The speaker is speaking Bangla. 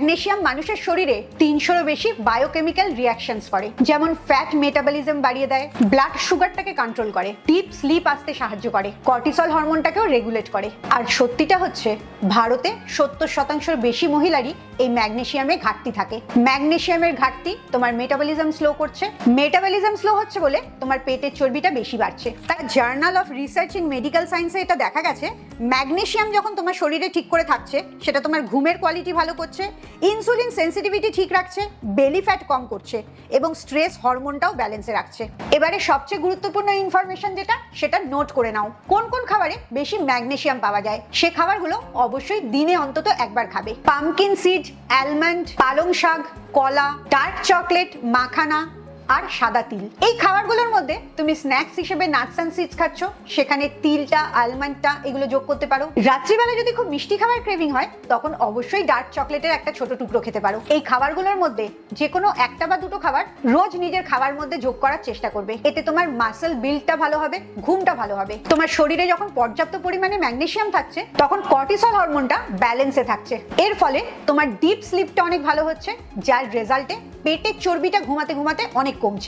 ম্যাগনেশিয়াম মানুষের শরীরে তিনশোরও বেশি বায়োকেমিক্যাল রিয়াকশনস করে। যেমন ফ্যাট মেটাবলিজম বাড়িয়ে দেয় ব্লাড সুগারটাকে কন্ট্রোল করে ডিপ স্লিপ আসতে সাহায্য করে কর্টিসল হরমোনটাকেও রেগুলেট করে। আর সত্যিটা হচ্ছে, ভারতে সত্তর শতাংশের বেশি মহিলারই এই ম্যাগনেশিয়ামে ঘাটতি থাকে। ম্যাগনেশিয়ামের ঘাটতি তোমার মেটাবলিজম স্লো করছে। মেটাবলিজম স্লো হচ্ছে বলে তোমার পেটের চর্বিটা বেশি বাড়ছে। তার journal of research in medical সায়েন্সে এটা দেখা গেছে, ম্যাগনেশিয়াম যখন তোমার শরীরে ঠিক করে থাকছে, সেটা তোমার ঘুমের কোয়ালিটি ভালো করছে ইনসুলিন সেন্সিটিভিটি ঠিক রাখছে বেলি ফ্যাট কম করছে এবং স্ট্রেস হরমোনটাও ব্যালেন্সে রাখছে। এবারে সবচেয়ে গুরুত্বপূর্ণ ইনফরমেশন যেটা, সেটা নোট করে নাও। কোন কোন খাবারে বেশি ম্যাগনেশিয়াম পাওয়া যায়? সে খাবারগুলো অবশ্যই দিনে অন্তত একবার খাবে। পামকিন সিড অ্যালমন্ড পালং শাক কলা ডার্ক চকলেট মাখানা আর সাদা তিল। এই খাবারগুলোর মধ্যে তুমি স্ন্যাক্স হিসেবে নাটস অ্যান্ড সিডস খাচ্ছ। সেখানে তিলটা আলমন্ডটা এগুলো যোগ করতে পারো। রাত্রিবেলা যদি খুব মিষ্টি খাবার ক্রেভিং হয়, তখন অবশ্যই ডার্ক চকলেটের একটা ছোট টুকরো খেতে পারো। এই খাবারগুলোর মধ্যে যে কোনো একটা বা দুটো খাবার রোজ নিজের খাবার মধ্যে যোগ করার চেষ্টা করবে। এতে তোমার মাসেল বিল্ডটা ভালো হবে, ঘুমটা ভালো হবে। তোমার শরীরে যখন পর্যাপ্ত পরিমাণে ম্যাগনেসিয়াম থাকছে, তখন কর্টিসল হরমোনটা ব্যালেন্সে থাকছে। এর ফলে তোমার ডিপ স্লিপটা অনেক ভালো হচ্ছে, যার রেজাল্টে পেটের চর্বিটা ঘুমাতে ঘুমাতে অনেক cùng chính